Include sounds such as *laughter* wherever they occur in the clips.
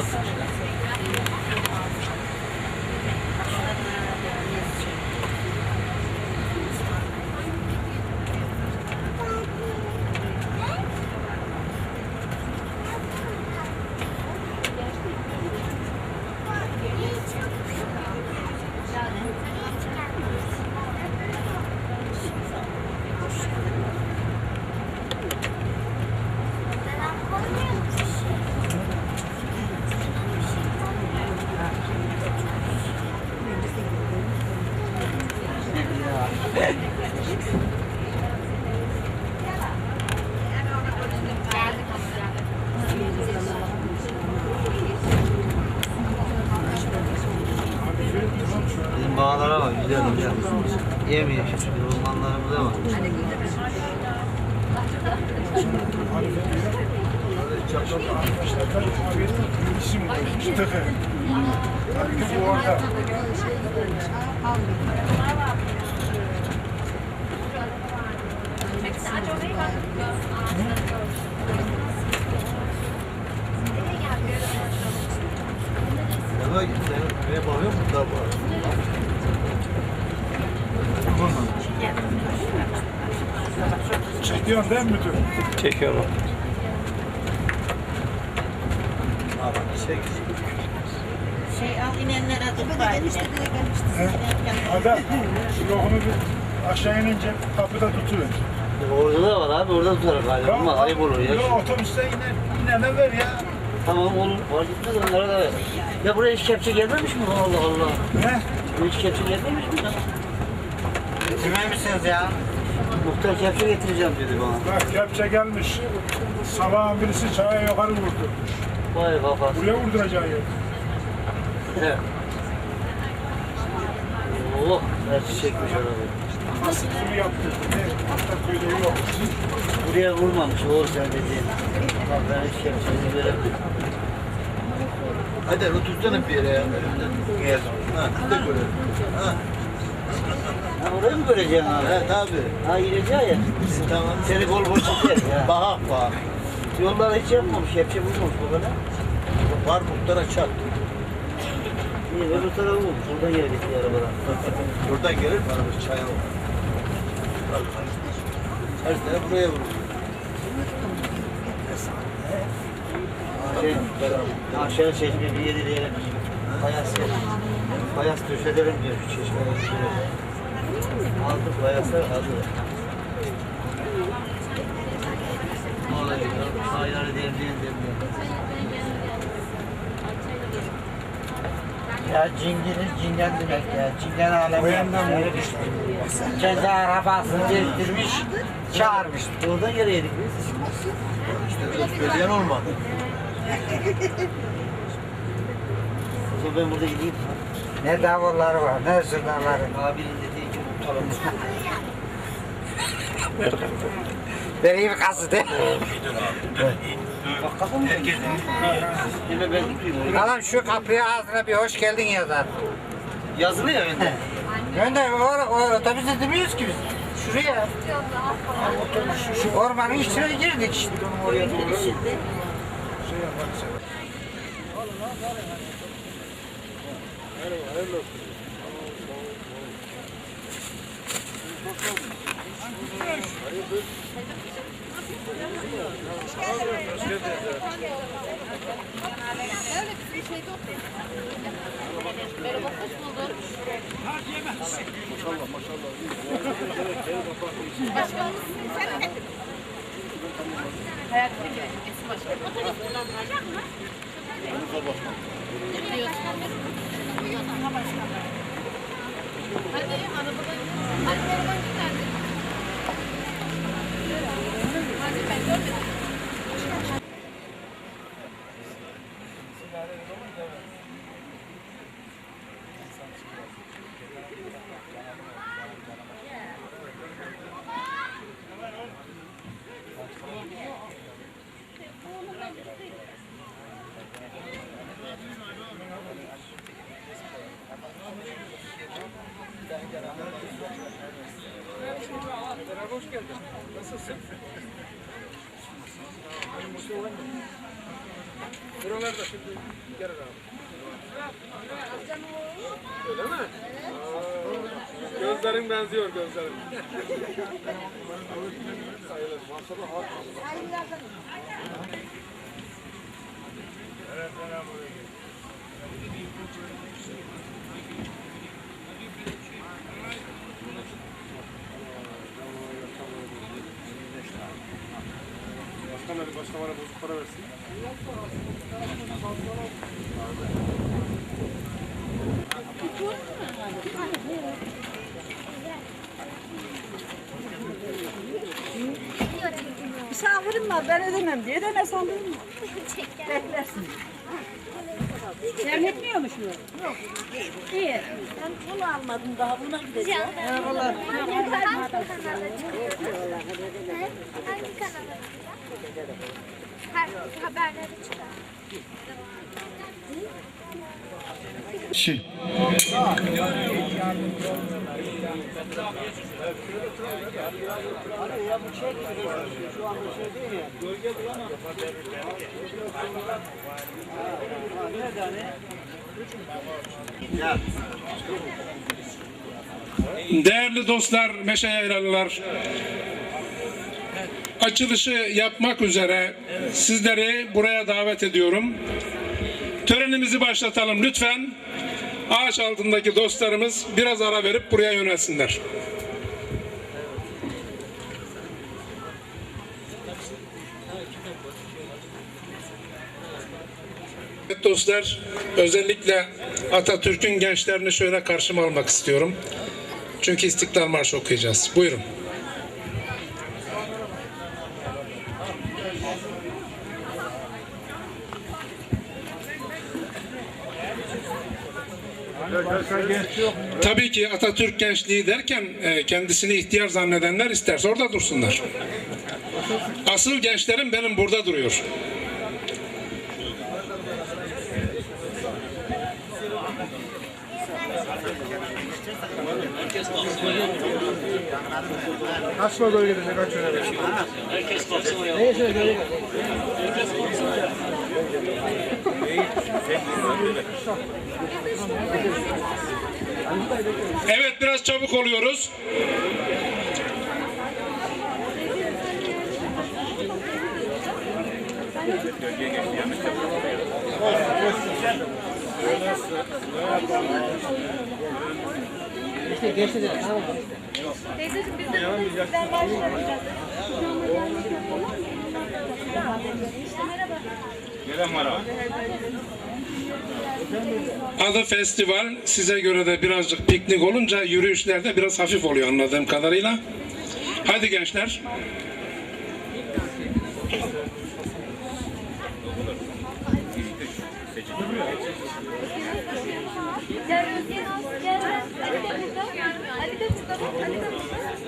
İşte şimdi ormanlarımıza bak. Eve bakıyor mu? Da var. Çekiyorsun değil mi müdür? Çekiyorum. Şey al inenlere tut bari. Adam ruhunu bir aşağı inince kapıda tutuyor. Orada da var abi orada tutar galiba ama ayıp olur ya. Yok otobüste iner, inene ver ya. Tamam olur fark etmez onlara da ver. Ya buraya hiç kepçe gelmemiş mi? Allah Allah. Ne? Hiç kepçe gelmemiş mi? ya? Kime misiniz ya? Muhtar kepçe getireceğim dedi bana. Bak kepçe gelmiş. Sabahın birisi çaya yukarı vurdu. Vay kafası. Buraya vurduracağı yer. Evet. Oh, her çiçekmiş arabayı. Nasıl bunu yaptı? Ne? Hatta köyde yok. Buraya vurmamış Oğuz sen dediğin. Bak ben hiç kepçeyi veremiyorum. Hadi otursana bir yere ya. Gel. Ha, de görelim. Ha, Ha orayı mı göreceksin abi? he tabii. Ha gideceğiz ya. Tamam. Seni bol bol çekeriz ya. *laughs* Bahak bahak. Yollara hiç yapmamış, kepçe vurmamış bu kadar. Var muhtara çat. İyi, öbür tarafa vurmuş. Buradan geldik bir arabadan. *laughs* Buradan gelir mi araba çaya olur. Her sene buraya vurur. Şey, aşağı çeşme bir yeri diyelim. Fayas, fayas döşedelim diyor çeşmenin üstüne. Aldık fayaslar aldık. Vallahi ayları demleyen demleyen. Ya cingeniz cingen demek ya. Cingen alemi. Vurdu. Kendi arabasını gezdirmiş, çağırmış. Oradan yere yedik biz. İşte söyleyen olmadı. O zaman ben burada gideyim. Ne davulları var, ne zurnaları. Abinin dediği gibi tutalım. Vereyim kazı de. Bak. Adam şu kapıya ağzına bir hoş geldin yazar. Yazılı ya o, o otobüse demiyoruz ki biz. Şuraya. Şu ormanın içine girdik işte. Oraya doğru. Hayatını görelim. Esin başkanı. Otobüs kullandıracak mı? Hadi arabada. Hadi araban giderdi. Hadi şey var mı? Buralarda şimdi gelir abi. Öyle mi? Aa, gözlerin benziyor gözlerin. Sayılır. Maşallah *laughs* harika. Evet, ben buraya geldim. Hadi başka bana bozuk para versin. Misafirim var ben ödemem diye de ne sandın mı? Beklersin. Sen etmiyormuş mu? Yok. İyi. Ben bunu almadım daha buna gideceğim. Merhabalar. Hangi kanala çıkıyor? Hangi kanala haberleri çıkar. Şey. Değerli dostlar, meşe yaylalılar, açılışı yapmak üzere sizleri buraya davet ediyorum. Törenimizi başlatalım lütfen. Ağaç altındaki dostlarımız biraz ara verip buraya yönelsinler. Evet dostlar, özellikle Atatürk'ün gençlerini şöyle karşıma almak istiyorum. Çünkü İstiklal Marşı okuyacağız. Buyurun. Tabii ki Atatürk gençliği derken e, kendisini ihtiyar zannedenler isterse orada dursunlar. Asıl gençlerim benim burada duruyor. Kaçma bölgede kaç önemli. Evet biraz çabuk oluyoruz. Teyzeciğim biz de sizden başlayacağız. Merhaba. Adı festival. Size göre de birazcık piknik olunca yürüyüşlerde biraz hafif oluyor anladığım kadarıyla. Hadi gençler.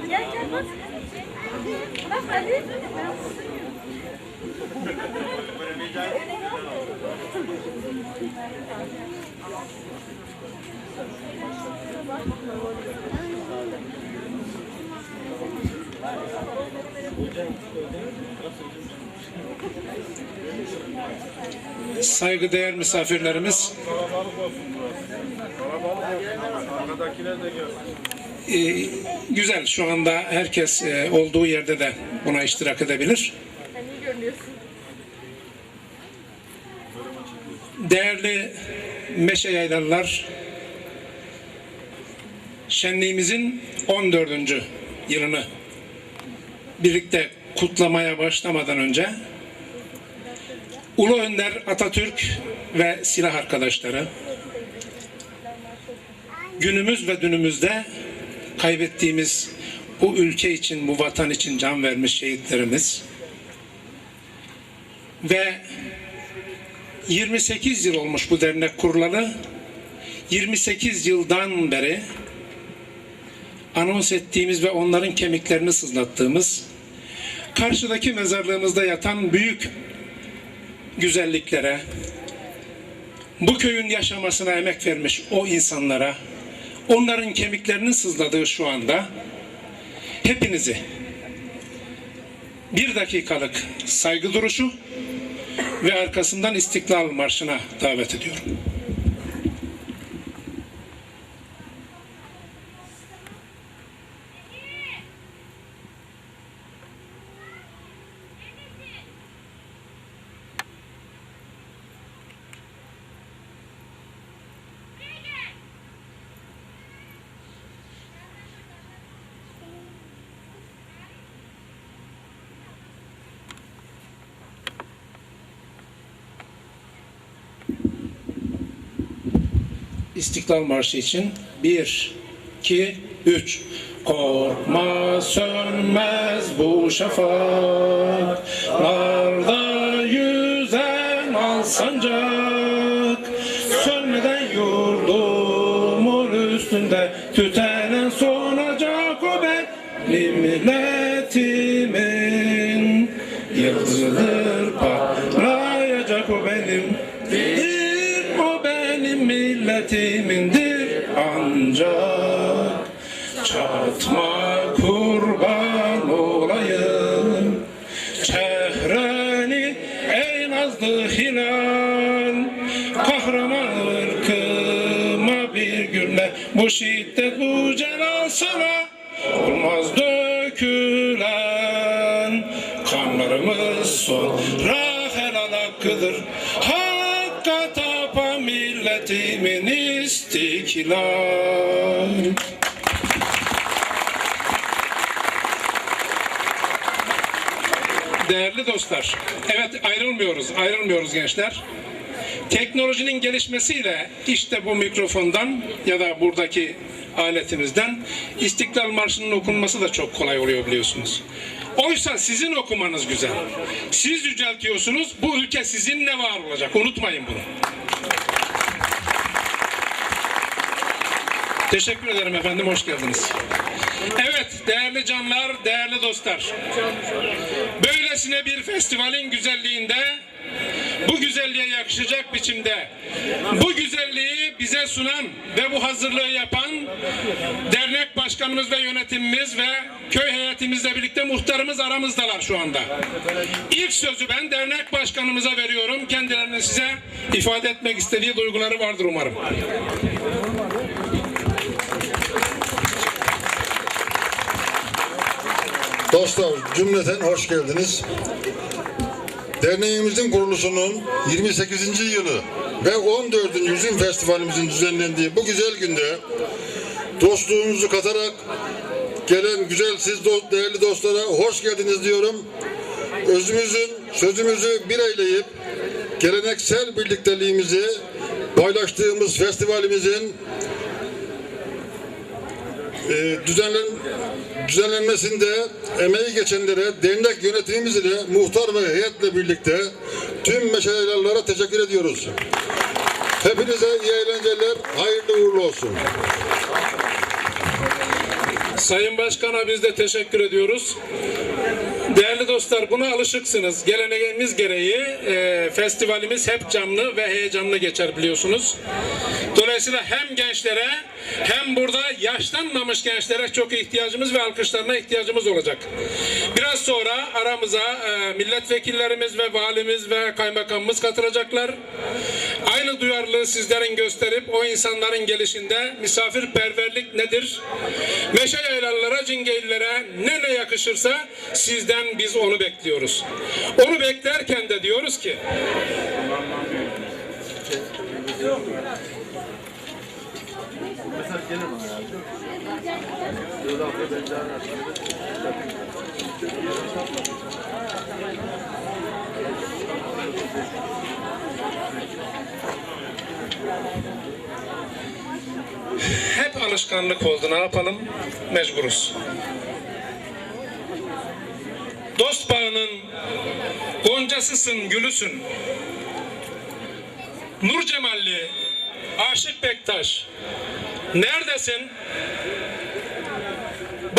Gel gel bak. Bak hadi. Saygıdeğer misafirlerimiz. Ee, güzel şu anda herkes e, olduğu yerde de buna iştirak edebilir. Değerli meşe yaylalılar, şenliğimizin 14. yılını birlikte kutlamaya başlamadan önce Ulu Önder Atatürk ve silah arkadaşları günümüz ve dünümüzde kaybettiğimiz bu ülke için, bu vatan için can vermiş şehitlerimiz ve 28 yıl olmuş bu dernek kurulalı. 28 yıldan beri anons ettiğimiz ve onların kemiklerini sızlattığımız karşıdaki mezarlığımızda yatan büyük güzelliklere, bu köyün yaşamasına emek vermiş o insanlara, onların kemiklerinin sızladığı şu anda hepinizi bir dakikalık saygı duruşu ve arkasından İstiklal Marşı'na davet ediyorum. İstiklal Marşı için bir, iki, üç. Korkma sönmez bu şafaklarda yüzen al sancak. Sönmeden yurdumun üstünde tütenen sonacak o benim milletimin yıldızıdır milletimindir ancak çatma kurban olayım. Çehreni ey nazlı hilal. Kahraman ırkıma bir günle bu şiddet bu celal sana olmaz dökülen. Kanlarımız sonra helal hakkıdır milletimin istiklal Değerli dostlar, evet ayrılmıyoruz, ayrılmıyoruz gençler. Teknolojinin gelişmesiyle işte bu mikrofondan ya da buradaki aletimizden İstiklal Marşı'nın okunması da çok kolay oluyor biliyorsunuz. Oysa sizin okumanız güzel. Siz yüceltiyorsunuz, bu ülke sizinle var olacak. Unutmayın bunu. Teşekkür ederim efendim, hoş geldiniz. Evet, değerli canlar, değerli dostlar. Böylesine bir festivalin güzelliğinde, bu güzelliğe yakışacak biçimde, bu güzelliği bize sunan ve bu hazırlığı yapan dernek başkanımız ve yönetimimiz ve köy heyetimizle birlikte muhtarımız aramızdalar şu anda. İlk sözü ben dernek başkanımıza veriyorum. Kendilerinin size ifade etmek istediği duyguları vardır umarım. Dostlar cümleten hoş geldiniz. Derneğimizin kuruluşunun 28. yılı ve 14. Yüzüm Festivalimizin düzenlendiği bu güzel günde dostluğumuzu katarak gelen güzel siz do- değerli dostlara hoş geldiniz diyorum. Özümüzün, sözümüzü bir eyleyip geleneksel birlikteliğimizi paylaştığımız festivalimizin e, düzenlen, düzenlenmesinde emeği geçenlere dernek yönetimimiz ile muhtar ve heyetle birlikte tüm meşalelerlere teşekkür ediyoruz. Hepinize iyi eğlenceler, hayırlı uğurlu olsun. Sayın Başkan'a biz de teşekkür ediyoruz. Değerli dostlar buna alışıksınız. Geleneğimiz gereği e, festivalimiz hep canlı ve heyecanlı geçer biliyorsunuz. Dolayısıyla hem gençlere hem burada yaşlanmamış gençlere çok ihtiyacımız ve alkışlarına ihtiyacımız olacak. Biraz sonra aramıza e, milletvekillerimiz ve valimiz ve kaymakamımız katılacaklar. Aynı duyarlılığı sizlerin gösterip o insanların gelişinde misafirperverlik nedir? Meşe yaylalılara, cingeylilere ne ne yakışırsa sizden biz onu bekliyoruz. Onu beklerken de diyoruz ki hep alışkanlık oldu ne yapalım mecburuz. Dost bağının goncasısın, gülüsün. Nur Cemalli, Aşık Bektaş, neredesin?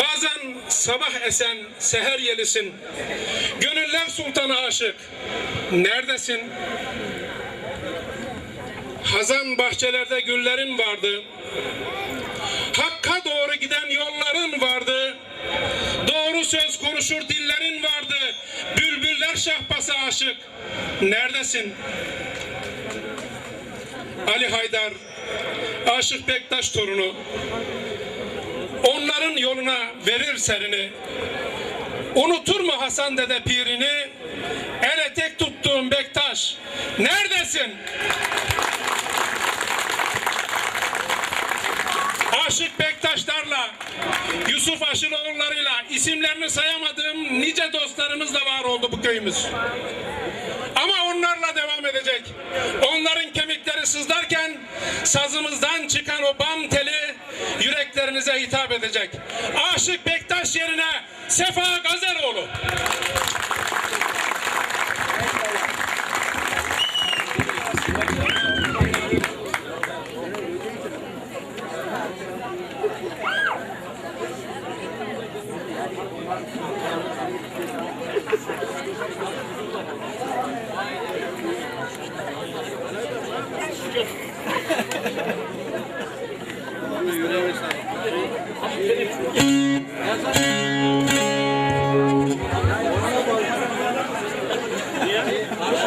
Bazen sabah esen seher yelisin. Gönüller sultanı aşık. Neredesin? Hazan bahçelerde güllerin vardı. Hakka doğru giden yolların vardı. Doğru söz konuşur dillerin vardı. Bülbüller Şahbaz'a aşık neredesin? Ali Haydar, Aşık Bektaş torunu, onların yoluna verir serini. Unutur mu Hasan dede pirini? Ele tuttuğum Bektaş, neredesin? Aşık Bektaşlarla, Yusuf Aşıroğullarıyla isimlerini sayamadığım nice dostlarımızla var oldu bu köyümüz. Ama onlarla devam edecek. Onların kemikleri sızlarken sazımızdan çıkan o bam teli yüreklerinize hitap edecek. Aşık Bektaş yerine Sefa Gazeloğlu. Hadi.